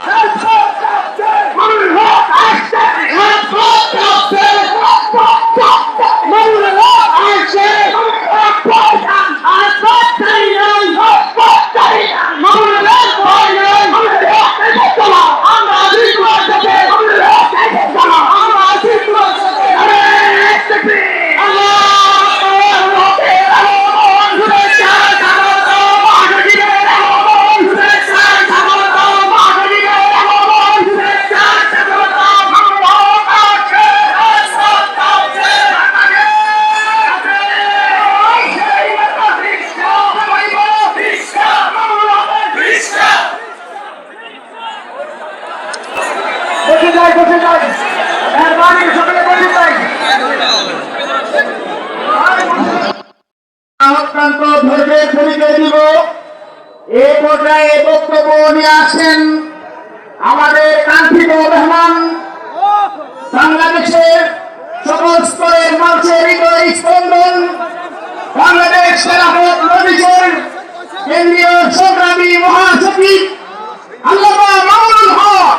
বসে অত্যন্ত ধৈর্যের পরিচয় দিব। এই পর্যায়ে বক্তব্য নিয়ে আসেন আমাদের কাঙ্ক্ষিত মেহমান। বাংলাদেশের সকল স্তরের মানুষের হৃদয় স্পন্দন। বাংলাদেশ খেলাফত মজলিসের কেন্দ্রীয় সংগ্রামী মহাসচিব আল্লামা মামুনুল হক।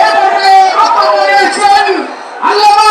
এরপরে বক্তব্য দিয়েছেন আল্লামা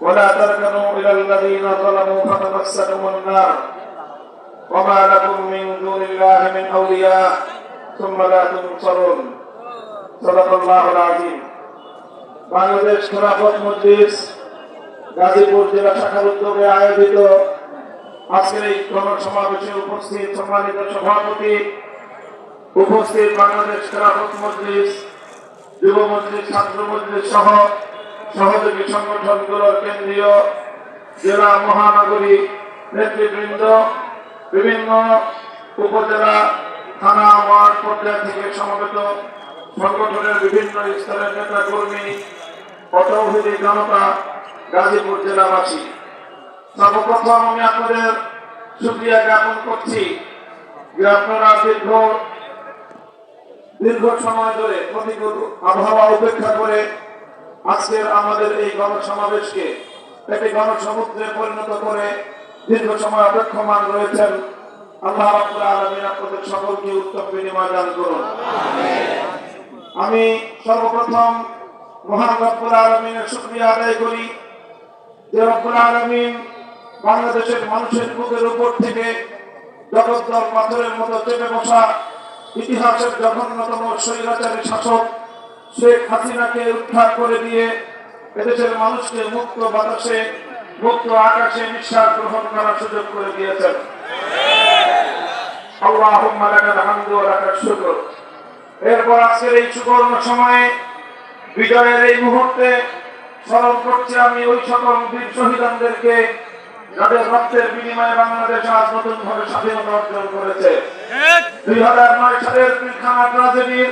ولا تركنوا إلى الذين ظلموا فتمسكم النار وما لكم من دون الله من أولياء ثم لا تنصرون صدق الله العظيم বাংলাদেশ খেলাফত মজলিস গাজীপুর জেলা শাখার উদ্যোগে আয়োজিত আজকের এই সমাবেশে উপস্থিত সম্মানিত সভাপতি উপস্থিত বাংলাদেশ খেলাফত মজলিস যুব মজলিস ছাত্র মজলিস সহ সহযোগী সংগঠনগুলোর কেন্দ্রীয় জেলা মহানগরী নেতৃবৃন্দ, বিভিন্ন উপজেলা, থানা, ওয়ার্ড পর্যায় থেকে সমবেত সংগঠনের বিভিন্ন স্তরের নেতা কর্মী অতৌহিদি জনতা, গাজীপুর জেলাবাসী। সর্বপ্রথম আমি আপনাদের সুক্রিয়া জ্ঞাপন করছি। যে আপনারা দীর্ঘ দীর্ঘ সময় ধরে প্রতিকূল আবহাওয়া উপেক্ষা করে আজকের আমাদের এই গণসমাবেশকে একটি গণসমুদ্রে পরিণত করে দীর্ঘ সময় অপেক্ষমান রয়েছেন। আল্লাহ আপনাদের সকলকে উত্তম বিনিময় দান করুন। আমি সর্বপ্রথম মহান রব্বুল শুক্রিয়া আদায় করি বাংলাদেশের মানুষের উপর থেকে মতো ইতিহাসের জঘন্যতম শাসক শেখ হাসিনাকে উদ্ধার করে দিয়ে এদেশের মানুষকে মুক্ত বাতাসে মুক্ত আকাশে নিঃশ্বাস গ্রহণ করার সুযোগ করে দিয়েছেন। আল্লাহুম্মা লাকাল হামদু ওয়া লাকাশ শুকর। এরপর আজকের এই সুবর্ণ সময়ে বিজয়ের এই মুহূর্তে স্মরণ করছি আমি ওই সকল বীর শহীদদেরকে যাদের রক্তের বিনিময়ে বাংলাদেশ আজ নতুন ভাবে স্বাধীনতা অর্জন করেছে। দুই হাজার নয় সালের পিলখানা ট্রাজেডির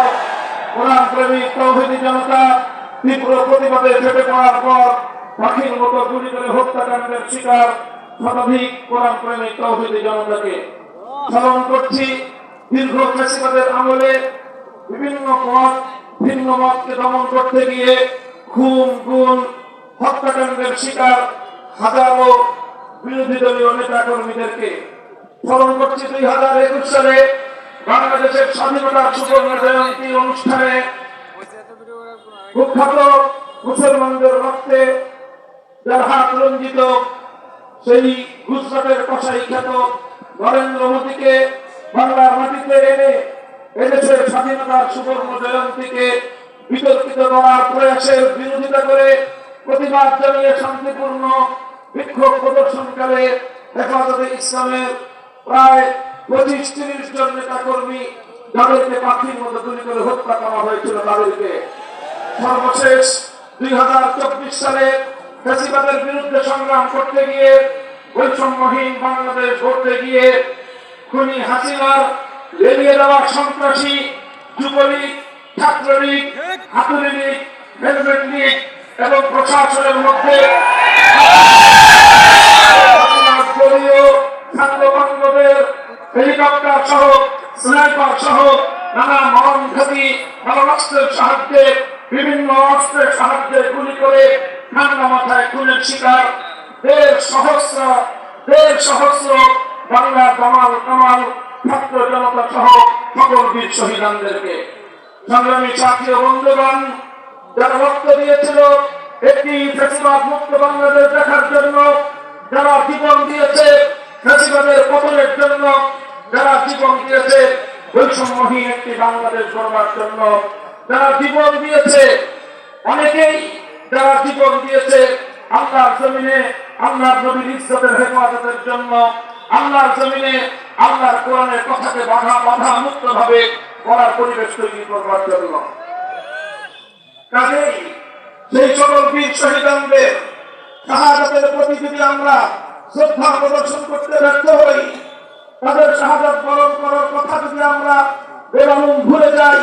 কোরআন প্রেমিক তৌহিদি জনতা তীব্র প্রতিবাদে ফেটে পড়ার পর পাখির মতো গুলি করে হত্যাকাণ্ডের শিকার শতাধিক কোরআন প্রেমিক তৌহিদি জনতাকে। স্মরণ করছি, দীর্ঘ ফেসিবাদের আমলে বিভিন্ন মত, ভিন্ন মতকে দমন করতে গিয়ে খুন, গুণ হত্যাকাণ্ডের শিকার হাজারো বিরোধী দলীয় নেতা কর্মীদেরকে স্মরণ করছি দুই হাজার একুশ সালে বাংলাদেশের স্বাধীনতার সুবর্ণ জয়ন্তী অনুষ্ঠানে কুখ্যাত মুসলমানদের রক্তে যার হাত রঞ্জিত, সেই গুজরাটের কষাই খ্যাত নরেন্দ্র মোদীকে বাংলার মাটিতে এনে এদেশের স্বাধীনতার সুবর্ণ জয়ন্তীকে বিতর্কিত করার প্রয়াসের বিরোধিতা করে প্রতিবাদ জানিয়ে শান্তিপূর্ণ বিক্ষোভ প্রদর্শনকালে হেফাজতে ইসলামের প্রায় পঁচিশ তিরিশ জন নেতা কর্মী যাদেরকে পাখির মতো গুলি করে হত্যা করা হয়েছিল তাদেরকে। সর্বশেষ দুই হাজার চব্বিশ সালে ফেসিবাদের বিরুদ্ধে সংগ্রাম করতে গিয়ে বৈষম্যহীন বাংলাদেশ গড়তে গিয়ে খুনি হাসিনার লেলিয়ে দেওয়া সন্ত্রাসী, যুবলীগ, ছাত্রলীগ হাতুড়ি লীগ হেলমেট লীগ এবং প্রশাসনের মধ্যে সাংবাদিকদের হেলিকপ্টার সহ, স্নাইপার সহ, নানা মরণ ঘাতি মারণাস্ত্রের সাহায্যে, বিভিন্ন অস্ত্রের সাহায্যে গুলি করে ঠান্ডা মাথায় খুনের শিকার। দেড় সহস্র দেড় সহস্র বাংলার দামাল কামাল, ছাত্র জনতা সহ সকল বীর শহীদানদেরকে। সংগ্রামী সাথী বন্ধুগণ, যারা রক্ত দিয়েছিল, একটি ফেসিবাদ মুক্ত বাংলাদেশ দেখার জন্য, যারা জীবন দিয়েছে ফেসিবাদের পতনের জন্য যারা জীবন দিয়েছে, বৈষম্যহীন একটি বাংলাদেশ গড়বার জন্য, যারা জীবন দিয়েছে, অনেকেই যারা জীবন দিয়েছে আল্লাহর জমিনে, আল্লাহর নবীর ইজ্জতের হেফাজতের জন্য, আল্লাহর জমিনে আল্লাহর কোরআনের কথাকে বাধা বাধা মুক্ত ভাবে করার পরিবেশ তৈরি করবার জন্য। কাজেই সেই সকল বীর শহীদানদের শাহাদাতের প্রতি যদি আমরা শ্রদ্ধা প্রদর্শন করতে ব্যর্থ হই। তাদের শাহাদাত বরণ করার কথা যদি আমরা বেরামুম ভুলে যাই,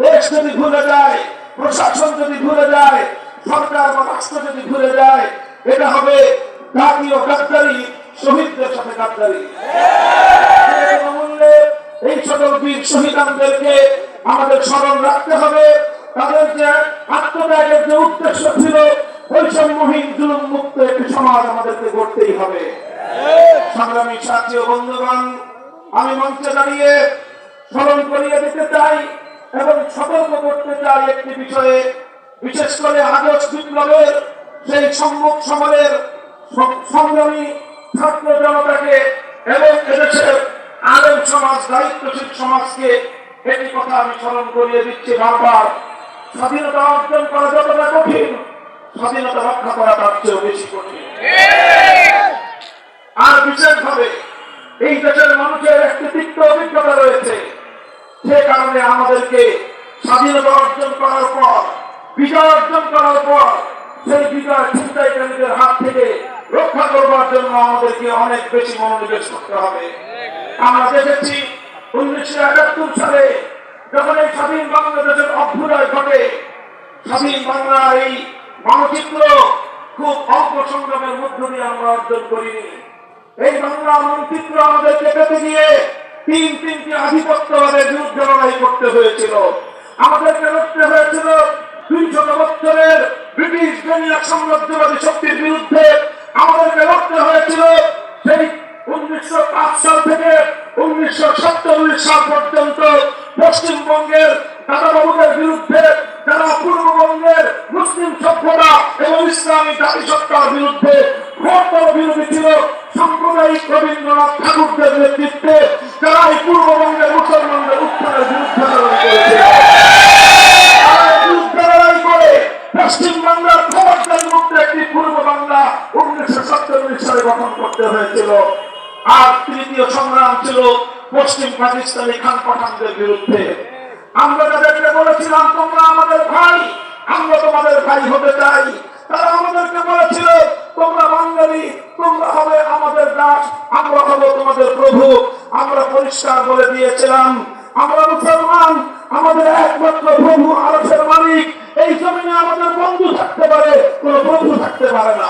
দেশ যদি ভুলে যায়, প্রশাসন যদি ভুলে যায়, সরকার বা রাষ্ট্র যদি ভুলে যায়, এটা হবে জাতীয় গাদ্দারি, শহীদদের সাথে গাদ্দারি। এই সকল বীর শহীদানদেরকে আমাদের স্মরণ রাখতে হবে। তাদের যে আত্মত্যাগের যে উদ্দেশ্য ছিল, বৈষম্যহীন জুলুম মুক্ত একটি সমাজ আমাদেরকে গড়তেই হবে। সংগ্রামী সাথী বন্ধুগণ, আমি মঞ্চে দাঁড়িয়ে স্মরণ করিয়ে দিতে চাই এবং সতর্ক করতে চাই একটি বিষয়ে। বিশেষ করে আগস্ট বিপ্লবের সেই সম্মুখ সমরের সংগ্রামী ছাত্র জনতাকে এবং এদেশের আলেম সমাজ, দায়িত্বশীল সমাজকে একটি কথা আমি স্মরণ করিয়ে দিচ্ছি বারবার। স্বাধীনতা অর্জন করা যতটা কঠিন, স্বাধীনতা রক্ষা করা তার চেয়েও বেশি কঠিন। আর বিশেষভাবে এই দেশের মানুষের একটি তিক্ত অভিজ্ঞতা রয়েছে। সে কারণে আমাদেরকে স্বাধীনতা অর্জন করার পর, বিজয় অর্জন করার পর সেই বিজয় ছিনতাইকারীদের হাত থেকে রক্ষা করবার জন্য আমাদেরকে অনেক বেশি মনোনিবেশ করতে হবে। আমরা দেখেছি উনিশশো একাত্তর সালে যখন এই স্বাধীন বাংলাদেশের অভ্যুদয় ঘটে, স্বাধীন বাংলার এই মানচিত্র খুব অল্প সংগ্রামের মধ্য দিয়ে আমরা অর্জন করিনি। এই বাংলা মানচিত্র আমাদেরকে পেতে গিয়ে তিন তিনটি আধিপত্যবাদের বিরুদ্ধে লড়াই করতে হয়েছিল। আমাদেরকে লড়তে হয়েছিল দুইশত বছরের ব্রিটিশ দুনিয়া সাম্রাজ্যবাদী শক্তির বিরুদ্ধে। আমাদেরকে লড়তে হয়েছিল সেই উনিশশো পাঁচ সাল থেকে উনিশশো সাতচল্লিশ সাল পর্যন্ত পশ্চিমবঙ্গের দাদাবাবুদের বিরুদ্ধে যারা পূর্ববঙ্গের মুসলিম সভ্যতা এবং ইসলামী জাতিসত্তার বিরুদ্ধে ঘোরতর বিরোধী ছিল, সাম্প্রদায়িক রবীন্দ্রনাথ ঠাকুরদের নেতৃত্বে যারা এই পূর্ববঙ্গের মুসলমানদের উত্থানের বিরুদ্ধে পূর্ব বাংলা উনিশশো সাতচল্লিশ সালে গঠন করতে হয়েছিল। আর তৃতীয় সংগ্রাম ছিল পশ্চিম পাকিস্তানি খান পাঠানদের বিরুদ্ধে। আমরা তাদেরকে বলেছিলাম, তোমরা আমাদের ভাই, আমরা তোমাদের ভাই হতে চাই। তারা আমাদেরকে বলেছিল, তোমরা বাঙালি, তোমরা হবে আমাদের দাস, আমরা হব তোমাদের প্রভু। আমরা পরিষ্কার বলে দিয়েছিলাম, আমরা মুসলমান, আমাদের একমাত্র প্রভু আরসের মালিক। এই জমিনে আমাদের বন্ধু থাকতে পারে, কোন প্রভু থাকতে পারে না।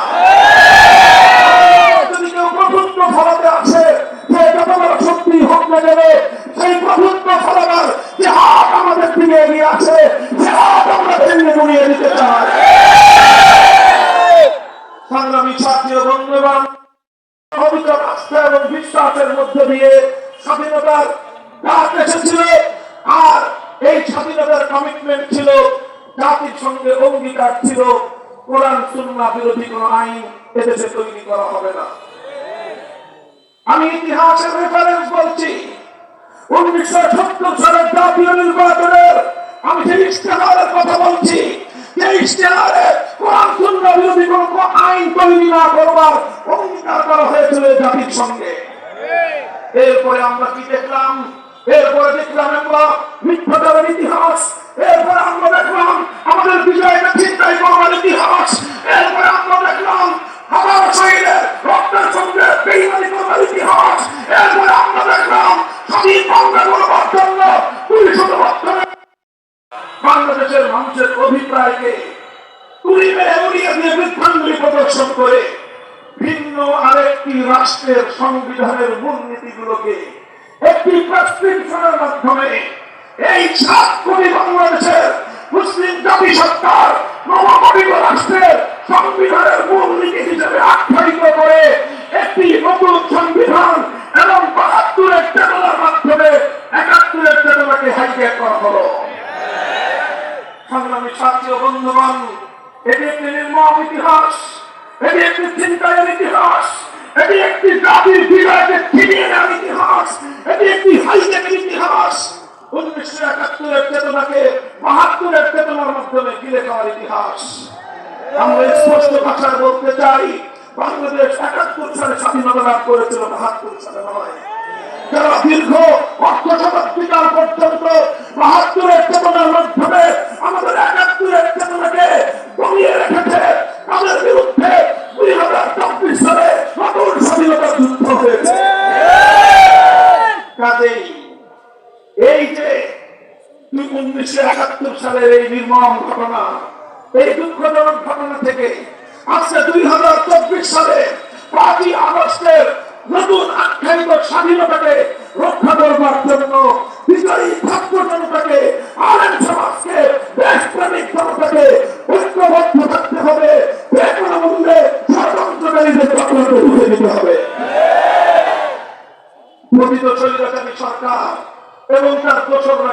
জাতির বিজয়কে ছিনিয়ে নেওয়ার ইতিহাস, এটি একটি হাইটেকের ইতিহাস। উনিশশো একাত্তরের চেতনাকে, বাহাত্তরের চেতনার মাধ্যমে গিলে খাওয়ার ইতিহাস। আমরা স্পষ্ট ভাষায় বলতে চাই, বাংলাদেশ একাত্তর সালে স্বাধীনতা লাভ করেছিল, বাহাত্তর সালে নয়। যারা দীর্ঘ অর্থ শতাব্দীকাল পর্যন্ত বাহাত্তরের চেতনার মাধ্যমে আমাদের একাত্তরের চেতনাকে দমিয়ে রেখেছে, তাদের বিরুদ্ধে দুই হাজার চব্বিশ সালে নতুন স্বাধীনতার যুদ্ধ হয়েছে কাজেই এই যে উনিশশো একাত্তর সালের এই নির্মম ঘটনা, এই দুঃখজনক ঘটনা থেকে আজকে দুই হাজার চব্বিশ সালে পাঁচই আগস্টের নতুন আখ্যায়িত স্বাধীনতাকে রক্ষা করবার জন্য বিজয়ী ছাত্র জনতাকে আলেম সমাজকে দেশপ্রেমিক জনতাকে ঐক্যবদ্ধ থাকতে হবে যে কোনো মূল্যে ষড়যন্ত্রকারীদের চক্রকে রুখে দিতে হবে প্রকৃত স্বৈরাচারী সরকার এবং তার দোষররা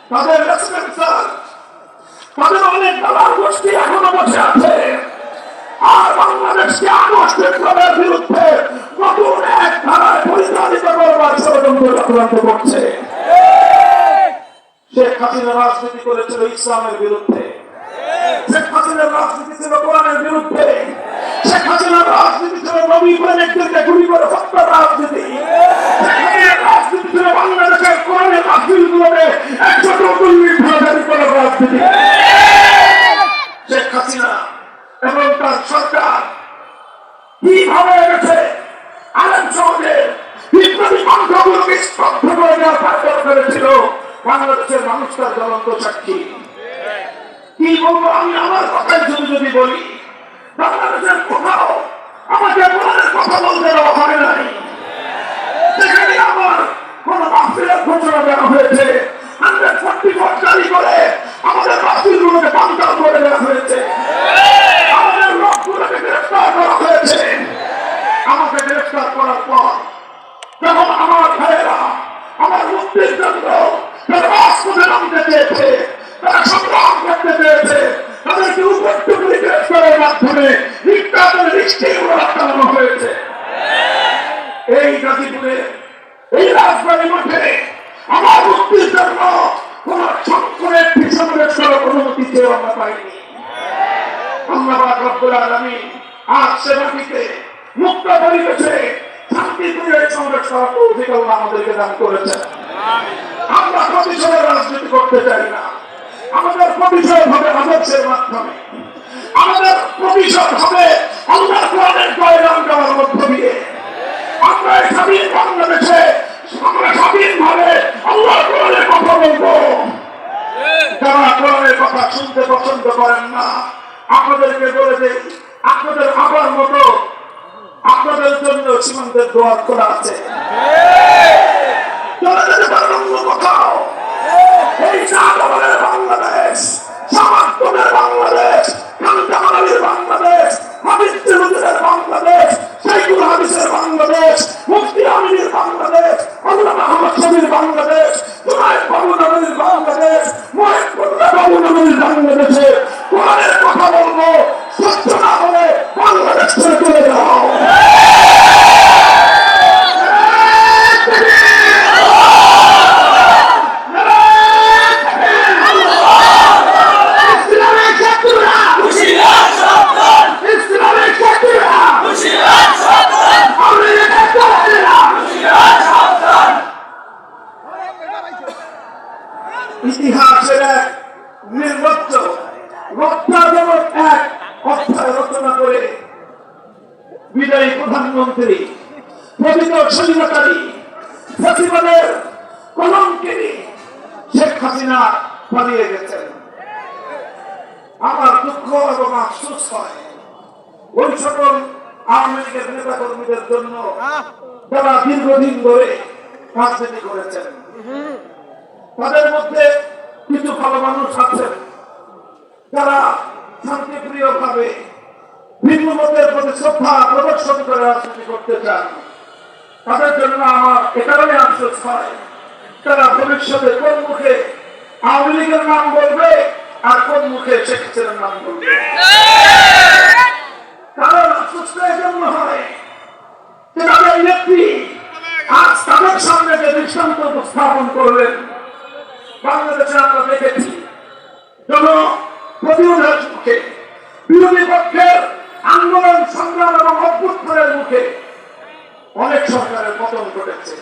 তাদের তাদের অনেক দালাল গোষ্ঠী এখনও বসে আছে। আর বাংলাদেশকে বিপ্লবের বিরুদ্ধে নতুন এক ধারায় পরিচালিত করবার ষড়যন্ত্র চক্রান্ত করছে। শেখ হাসিনা রাজনীতি করেছিল ইসলামের বিরুদ্ধে। শেখ রাজনীতি ছিল কোরআনের বিরুদ্ধে। শেখ হাসিনার রাজনীতি ছিল নবী প্রেমিকদেরকে গুলি করে হত্যার রাজনীতি। বাংলাদেশের কোরআনের রাজনীতিগুলোকে একশো চৌচল্লিশ ভাগারি করার রাজনীতি শেখ হাসিনা এবং তার সরকার কীভাবে গেছে আলেম সমাজের বিপ্লবী কণ্ঠগুলোকে স্তব্ধ করে দেওয়ার কার্যকর করেছিল, বাংলাদেশের মানুষ তার জ্বলন্ত সাক্ষী। কি বলব আমি আমার কথায় যদি যদি বলি, বাংলাদেশের কোথাও আমাকে কোরআনের কথা বলতে দেওয়া হয় নাই। সেখানে আমার কোন মাহফিলের ঘোষণা দেওয়া হয়েছে। হান্ড্রেড শক্তি জারি করে আমাদের মাহফিলগুলোকে বাঞ্চাল করে দেওয়া হয়েছে। আমাদের লোকগুলোকে গ্রেফতার করা হয়েছে আমাকে গ্রেফতার করার পর যখন আমার ভাইয়েরা আমার মুক্তির জন্য তারা রাজপথে নামতে চেয়েছে তারা সংগ্রাম করতে চেয়েছে তাদেরকে উপযুক্ত গ্রেফতারের মাধ্যমে নির্যাতনের দৃষ্টিগুলো চালানো হয়েছে এই গাজীপুরে এই রাজবাড়ি মাঠে আমার মুক্তির জন্য কোন সংকরের পিছনে সড়ক অনুমতি চেয়ে আমরা পাইনি আমরা রব্বুল আলামিন আজ সে মাটিতে মুক্ত পরিবেশে শান্তিপ্রিয় এই সমাবেশ করার তৌফিক আল্লাহ আমাদেরকে দান করেছেন আমরা প্রতিশোধের রাজনীতি করতে চাই না আমাদের প্রতিশোধ হবে আদর্শের মাধ্যমে আমাদের প্রতিশোধ হবে আল্লাহ কোরআনের জয়গান গাওয়ার মধ্য দিয়ে আমরা এই স্বাধীন বাংলাদেশে আমরা স্বাধীন ভাবে আল্লাহ কোরআনের কথা বলব যারা কোরআনের কথা শুনতে পছন্দ করেন না। আপনাদেরকে বলে যে আপনাদের আবার মতো আপনাদের জন্য সীমান্তের দোয়ার করা আছে। বাংলাদেশ সামান্তনের বাংলাদেশ বাংলাদেশ হাবিব তিরুদের বাংলাদেশ শেখুল হাদিসের বাংলাদেশ, মুফতি আমিনের বাংলাদেশ আল্লাহ আহমদ শবীর বাংলাদেশ জুনায়দ বাবু নবীর বাংলাদেশ মহেশপুল্লাহ বাবু নবীর বাংলাদেশে কোরআনের কথা বলব, সত্য না হলে বাংলাদেশ ছেড়ে চলে যাও ইসলামের শত্রুরা ইসলামের শত্রুরা আমেরিকার শত্রুরা ইতিহাসের এক নির্লজ্জ রত্নাজনক এক অধ্যায় রচনা করে বিদায়ী প্রধানমন্ত্রী প্রকৃত স্বাধীনতারী প্রতিবাদের কলঙ্কিনী শেখ হাসিনা পালিয়ে গেছেন আমার দুঃখ এবং আফসোস হয় ওই সকল আওয়ামী লীগের নেতা কর্মীদের জন্য যারা দীর্ঘদিন ধরে রাজনীতি করেছেন। তাদের মধ্যে কিছু ভালো মানুষ আছেন। যারা শান্তিপ্রিয় ভাবে ভিন্ন মতের প্রতি শ্রদ্ধা প্রদর্শন করে রাজনীতি করতে চান। তাদের জন্য আমার এ কারণে আফসোস হয়। তারা ভবিষ্যতে কোন মুখে আওয়ামী লীগের নাম বলবে আর কোন মুখে শেখ হাসিনার নাম বলবে কারণ আফসোসটা এই জন্য হয় যে তাদের নেত্রী আজ তাদের সামনে যে দৃষ্টান্ত উপস্থাপন করলেন বাংলাদেশে আমরা দেখেছি জন প্রতিরোধের মুখে বিরোধী পক্ষের আন্দোলন সংগ্রাম এবং অভ্যুত্থানের মুখে অনেক সরকারের পতন ঘটেছে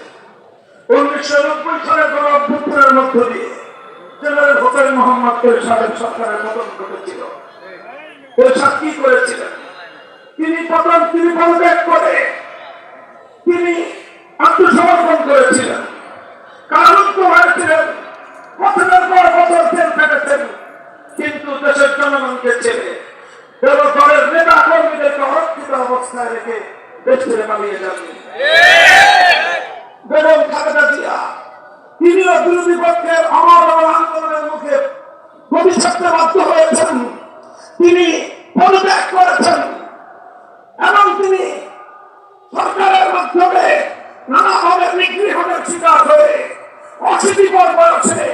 উনিশশো নব্বই সালের গণ অভ্যুত্থানের মধ্য দিয়ে জেনারেল হোসেন মোহাম্মদ এরশাদের সরকারের পতন ঘটেছিল এরশাদ কি করেছিলেন তিনি পতন তিনি পদত্যাগ করে তিনি আত্মসমর্পণ করেছিলেন কারারুদ্ধ হয়েছিলেন বছরের পর বছর জেল কেটেছেন কিন্তু দেশের জনগণকে ছেড়ে এবং দলের নেতা কর্মীদেরকে অরক্ষিত অবস্থায় রেখে দেশ ছেড়ে পালিয়ে যাবেন বেগম খালেদা জিয়া। তিনিও বিরোধী পক্ষের অমর আন্দোলনের মুখে ভবিষ্যতে বাধ্য হয়েছেন। তিনি পদত্যাগ করেছেন এবং তিনি সরকারের মাধ্যমে নানাভাবে নিগৃহণের শিকার হয়ে অশীতিপর বয়সে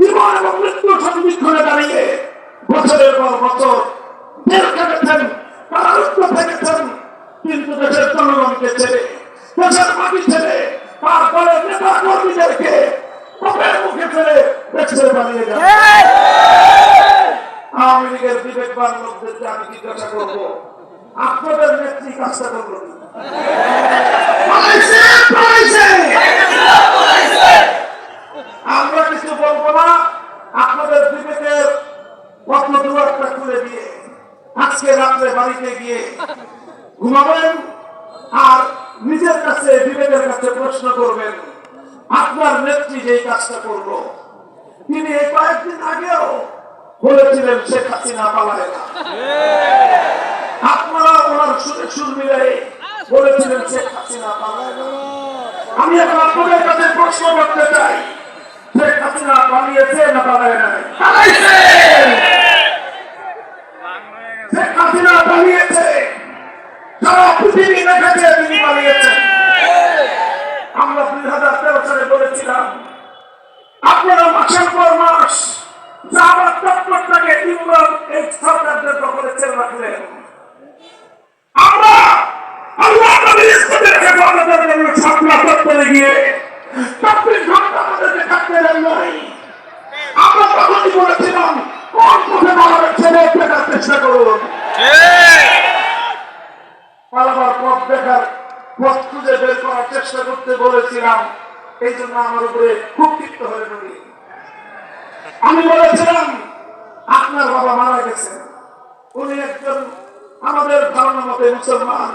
জীবন এবং মৃত্যু সন্দিক্ষণে দাঁড়িয়ে বছরের পর বছর জেল কেটেছেন কারারুদ্ধ থেকেছেন কিন্তু দেশের জনগণকে ছেড়ে দেশের মাটি ছেড়ে তার দলের নেতা কর্মীদেরকে কপের মুখে ফেলে দেশে বানিয়ে যান আওয়ামী লীগের বিবেকবান লোকদেরকে আমি জিজ্ঞাসা করব আপনাদের নেত্রী কাজটা করল কি? পালাইছে, পালাইছে। আমরা কিছু বলব না আপনাদের বিবেকের পত্র দুয়ারটা খুলে দিয়ে আজকে রাত্রে বাড়িতে গিয়ে ঘুমাবেন আর নিজের কাছে, বিবেকের কাছে প্রশ্ন করবেন, আপনার নেত্রী যে কাজটা করল, তিনি এই কয়েকদিন আগেও বলেছিলেন, শেখ হাসিনা পালায় না। আপনারা ওনার সুরে সুর মিলাই বলেছিলেন, শেখ হাসিনা পালায় না। আমি এখন আপনাদের কাছে প্রশ্ন করতে চাই, শেখ হাসিনা পালিয়েছে না পালায় না পালাইছে! শেখ হাসিনা পালিয়েছে সারা পৃথিবী দেখেছে তিনি পালিয়েছেন আমরা দুই হাজার তেরো সালে বলেছিলাম, আপনারা মাসের পর মাস জামাত তৎপরটাকে ইমরান এই সরকারদের দখলে ছেড়ে রাখলেন। আমরা আল্লাহ নবীর ইসলামের হেফাজতের জন্য ছাত্রা তৎপরে গিয়ে চব্বিশ ঘণ্টা আমাদেরকে থাকতে দেন নাই, আমরা তখনই বলেছিলাম চেষ্টা করুন। পালাবার পথ দেখার পথ খুঁজে বের করার চেষ্টা করতে বলেছিলাম। এই জন্য আমার উপরে খুব ক্ষিপ্ত হয়ে পড়ি। আমি বলেছিলাম আপনার বাবা মারা গেছেন। উনি একজন আমাদের ধারণা মতে মুসলমান।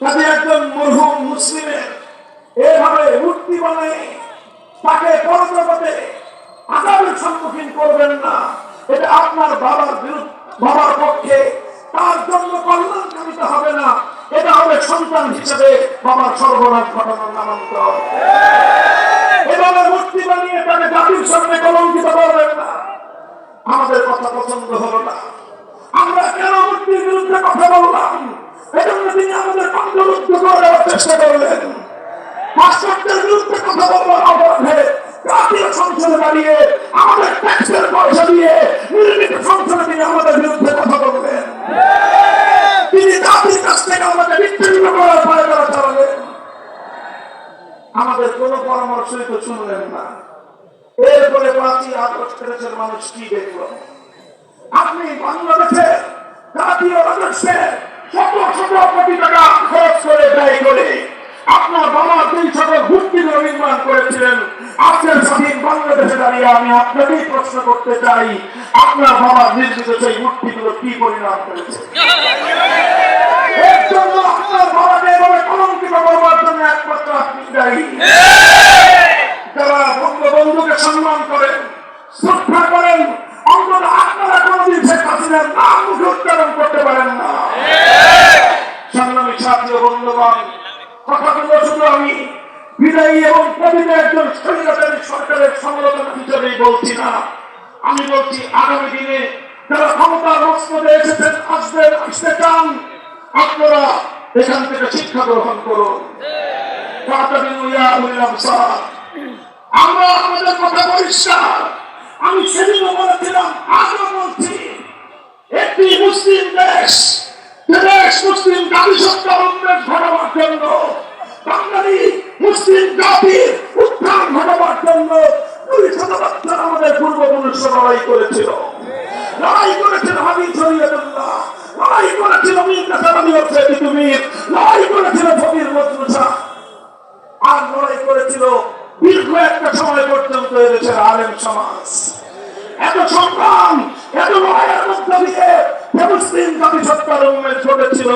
কাজে একজন মরহুম মুসলিমের এভাবে মূর্তি বানায় তাকে পরজগতে আজাবের সম্মুখীন করবেন না। এটা আপনার বাবার বিরুদ্ধে বাবার পক্ষে তার জন্য কল্যাণ কামিত হবে না। এটা হবে সন্তান হিসেবে বাবার সর্বনাশ ঘটনার নামান্তর। এভাবে মূর্তি বানিয়ে তাকে জাতির সামনে কলঙ্কিত করবেন না। আমাদের কথা পছন্দ হলো না। আমরা কেন মূর্তির বিরুদ্ধে কথা বললাম সংসদে দাঁড়িয়ে আমাদের ট্যাক্সের পয়সা দিয়ে নির্মিত সংসদে তিনি আমাদের বিরুদ্ধে কথা বললেন তিনি জাতির কাছ থেকে আমাদের বিচ্ছিন্ন করার পরে তারা চালালেন আমাদের কোনো পরামর্শই তো শুনলেন না। এরপরে পাঁচই আগস্ট দেশের মানুষ কি দেখল? আপনি বাংলাদেশে জাতীয় রাজস্বে শত শত কোটি টাকা খরচ করে ব্যয় করে আপনার বাবা দুই শত ঘুরতিগুলো নির্মাণ করেছিলেন। আজকের স্বাধীন বাংলাদেশে দাঁড়িয়ে আমি আপনাকেই প্রশ্ন করতে চাই। আপনার বাবা নির্মিত সেই মূর্তিগুলো কি পরিণাম করেছে? এর জন্য আপনার বাবাকে এভাবে কলঙ্কিত করবার জন্য একমাত্র আপনি দায়ী। যারা বঙ্গবন্ধুকে সম্মান করেন শ্রদ্ধা করেন অন্তত আপনারা কোনদিন শেখ হাসিনার নাম মুখে উচ্চারণ করতে পারেন না। সংগ্রামী ছাত্র বন্ধুগণ কথাগুলো শুধু আমি বিদায়ী এবং পবিত্র একজন স্বৈরাচারী সরকারের সমালোচনা হিসেবেই বলছি না। আমি বলছি, আগামী দিনে যারা ক্ষমতার মস্তদে এসেছেন, আসবেন, আসতে চান, আপনারা এখান থেকে শিক্ষা গ্রহণ করুন। আমরা আমাদের কথা পরিষ্কার। আমি সেদিনও বলেছিলাম, আজও বলছি, একটি মুসলিম দেশ দেশ মুসলিম জাতিসত্তার উন্মেষ ঘটাবার জন্য বাঙালি, মুসলিম জাতির উত্থান ঘটাবার জন্য দুই শত আমাদের পূর্বপুরুষ লড়াই করেছিল। লড়াই দীর্ঘ একটা সময় পর্যন্ত এদেশের আলেম সমাজ। এত সংগ্রাম, এত লড়াইয়ের মধ্য দিয়ে মুসলিম জাতিসত্তার উন্মেষ ঘটেছিল,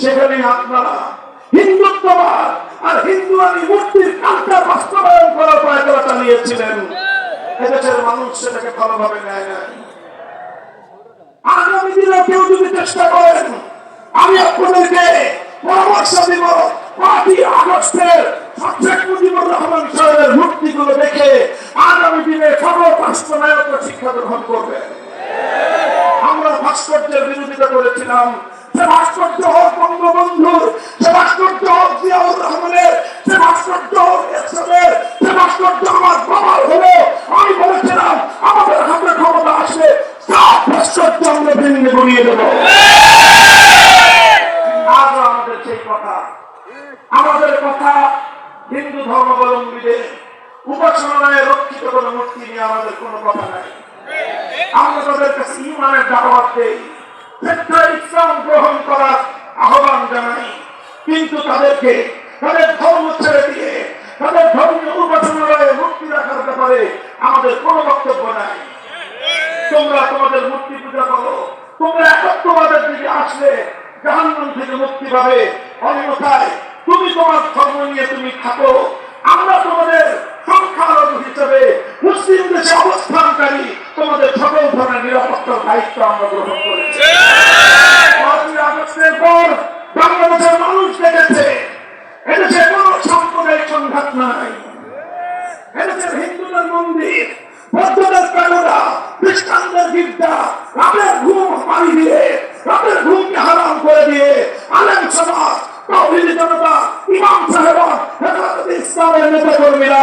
সেখানে আপনারা আর হিন্দুয়ানি মূর্তির কালচার বাস্তবায়ন করার পায়তারা চালিয়েছিলেন এদেশের মানুষ সেটাকে ভালোভাবে নেয় না। আগামী দিনে কেউ যদি চেষ্টা করেন, আমি আপনাদেরকে পরামর্শ দিব পাঁচই আগস্টের শেখ মুজিবুর রহমান সাহেবের দেখে আগামী দিনে শিক্ষা গ্রহণ করবে। আমরা ভাস্কর্যের বিরোধিতা করেছিলাম সে হোক বঙ্গবন্ধুর সে আমাদের হাতে ক্ষমতা আমাদের কথা। আমাদের কথা হিন্দু ধর্মাবলম্বীদের উপাসনায় রক্ষিত কোন আমাদের কোনো কথা নাই। আমরা তাদের কাছে ইমানের দাওয়াত দেই। গ্রহণ করার আহ্বান জানাই। কিন্তু তাদেরকে, তাদের ধর্ম ছেড়ে দিয়ে, তাদের ধর্মীয় উপাসনালয়ে মূর্তি রাখার ব্যাপারে আমাদের কোনো বক্তব্য নাই। তোমরা তোমাদের মূর্তি পূজা করো। তোমরা একত্রবাদের দিকে আসলে জাহান্নাম থেকে মুক্তি পাবে। অন্যথায় তুমি তোমার ধর্ম নিয়ে তুমি থাকো। আমরা তোমাদের সংখ্যালঘু হিসেবে মুসলিম দেশে অবস্থানকারী করে দিয়ে আলেম সমাজ ইসলামের নেতা কর্মীরা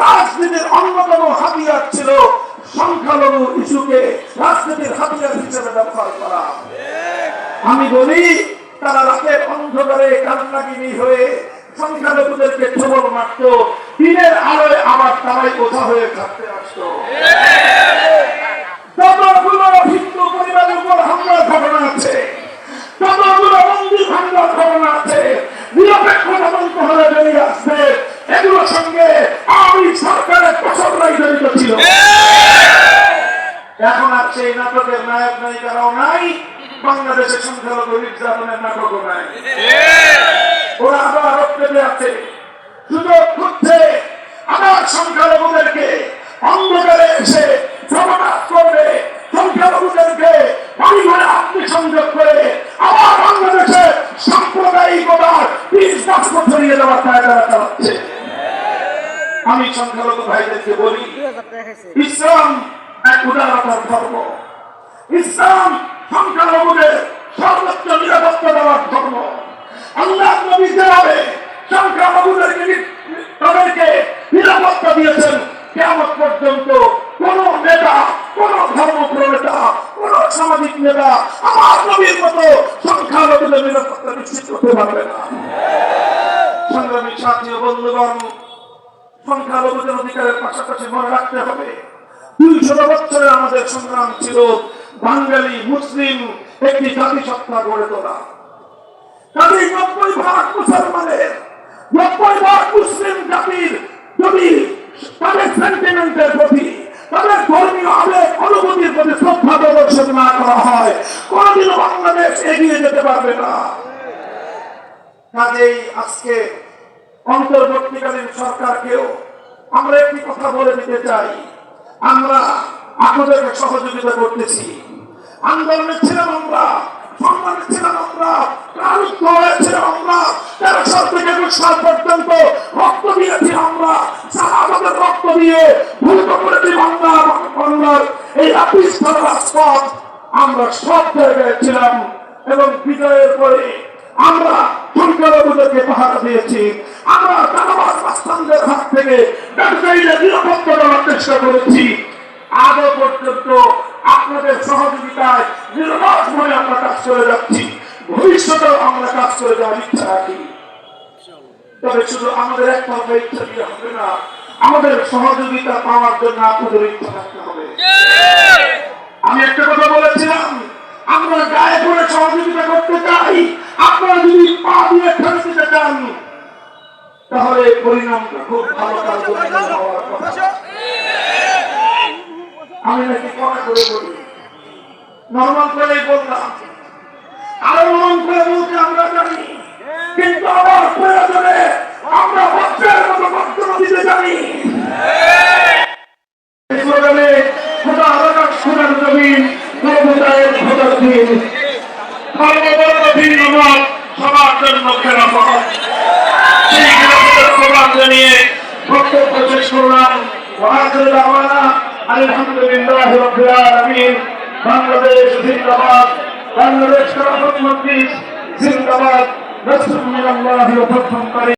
রাজনীতির অন্যতম হাতিয়ার ছিল সংখ্যালঘু ইস্যুকে রাজনীতির হাতিয়ার হিসেবে ব্যবহার করা। আমি বলি, তারা রাতের অন্ধকারে কান্নাগিনি হয়ে সংখ্যালঘুদেরকে ছবল মারত, দিনের আলোয় আবার তারাই কোথা হয়ে থাকতে আসতো। যতগুলো হিন্দু পরিবারের উপর হামলার ঘটনা আছে, যতগুলো মন্দির ভাঙার ঘটনা আছে, নিরপেক্ষ তদন্ত হলে বেরিয়ে এগুলোর সঙ্গে আওয়ামী সরকারের প্রসররাই জড়িত ছিল এখন আর সেই নাটকের নায়ক নায়িকারাও নাই বাংলাদেশের সংখ্যালঘু নির্যাতনের নাটকও নাই। ওরা আবার রক্তে আছে। সুযোগ খুঁজছে আবার সংখ্যালঘুদেরকে। অন্ধকারে এসে সমাজ করবে। সংখ্যালঘুদেরকে বাড়িঘরে আত্মসংযোগ করে আবার বাংলাদেশে সাম্প্রদায়িকতার বাষ্প ছড়িয়ে দেওয়ার তারা চালাচ্ছে আমি সংখ্যালঘু ভাইদেরকে বলি, ইসলাম এক উদারতার ধর্ম। ইসলাম সংখ্যালঘুদের সর্বোচ্চ নিরাপত্তা দেওয়ার ধর্ম। আল্লাহ নবী যেভাবে সংখ্যালঘুদেরকে তাদেরকে নিরাপত্তা দিয়েছেন কেমন পর্যন্ত কোন নেতা, কোন ধর্ম নেতা কোন সামাজিক নেতা আমার নবীর মতো সংখ্যালঘুদের নিরাপত্তা নিশ্চিত করতে পারবে না। সংগ্রামী সাথী বন্ধুগণ সংখ্যালঘুদের অধিকারের পাশাপাশি মনে রাখতে হবে। দুইশো বছরে আমাদের সংগ্রাম ছিল বাঙালি, মুসলিম, একটি জাতিসত্তা গড়ে তোলা। কাজেই নব্বই ভাগ মুসলমানের, নব্বই ভাগ মুসলিম জাতির যদি তাদের সেন্টিমেন্টের প্রতি, তাদের ধর্মীয় আবেগ, অনুভূতির প্রতি শ্রদ্ধা প্রদর্শন না করা হয়, কোনদিনও বাংলাদেশ এগিয়ে যেতে পারবে না। কাজেই আজকে অন্তর্বর্তীকালীন সরকারকেও আমরা একটি কথা বলে দিতে চাই। আমরা আপনাদেরকে সহযোগিতা করতেছি। আন্দোলনে ছিলাম আমরা আমরা রক্ত দিয়েছি আমরা। আমাদের দিয়ে এই আমরা সব জায়গায় ছিলাম এবং বিজয়ের পরে আমরা সংখ্যালঘুদেরকে পাহারা দিয়েছি। আমরা হাত থেকে দেওয়ার চেষ্টা করেছি। পর্যন্ত আপনাদের সহযোগিতায় নিরলস ভাবে আমরা কাজ করে যাচ্ছি। ভবিষ্যতেও আমরা কাজ করে যাওয়ার ইচ্ছা রাখি। তবে শুধু আমাদের ইচ্ছা দিয়ে হবে না, আমাদের সহযোগিতা পাওয়ার জন্য আপনাদের ইচ্ছা থাকতে হবে। আমি একটা কথা বলেছিলাম, আমরা গায়ে পড়ে সহযোগিতা করতে চাই। আপনারা যদি পা দিয়ে দিতে চান তাহলে পরিণামটা খুব ভালো আমি নাকি কথা করে নর্মাল বললাম। আরও আমরা জানি। কিন্তু আমার প্রয়োজনে আমরা ভক্তের মতো বক্তব্য দিতে জানি। স্লোগানে খোদা আলাদা জমিন মত সবার জন্য খেলাফত সেই খেলাফতের প্রোগ্রাম জানিয়ে বক্তব্য শেষ করলাম ওয়াহিদুল দাওয়ানা আলহামদুলিল্লাহ রাব্বিল আলামিন বাংলাদেশ জিন্দাবাদ বাংলাদেশ খেলাফত মজলিস জিন্দাবাদ নসরুল মিনাল্লাহি ওয়া ফাতহুন করিম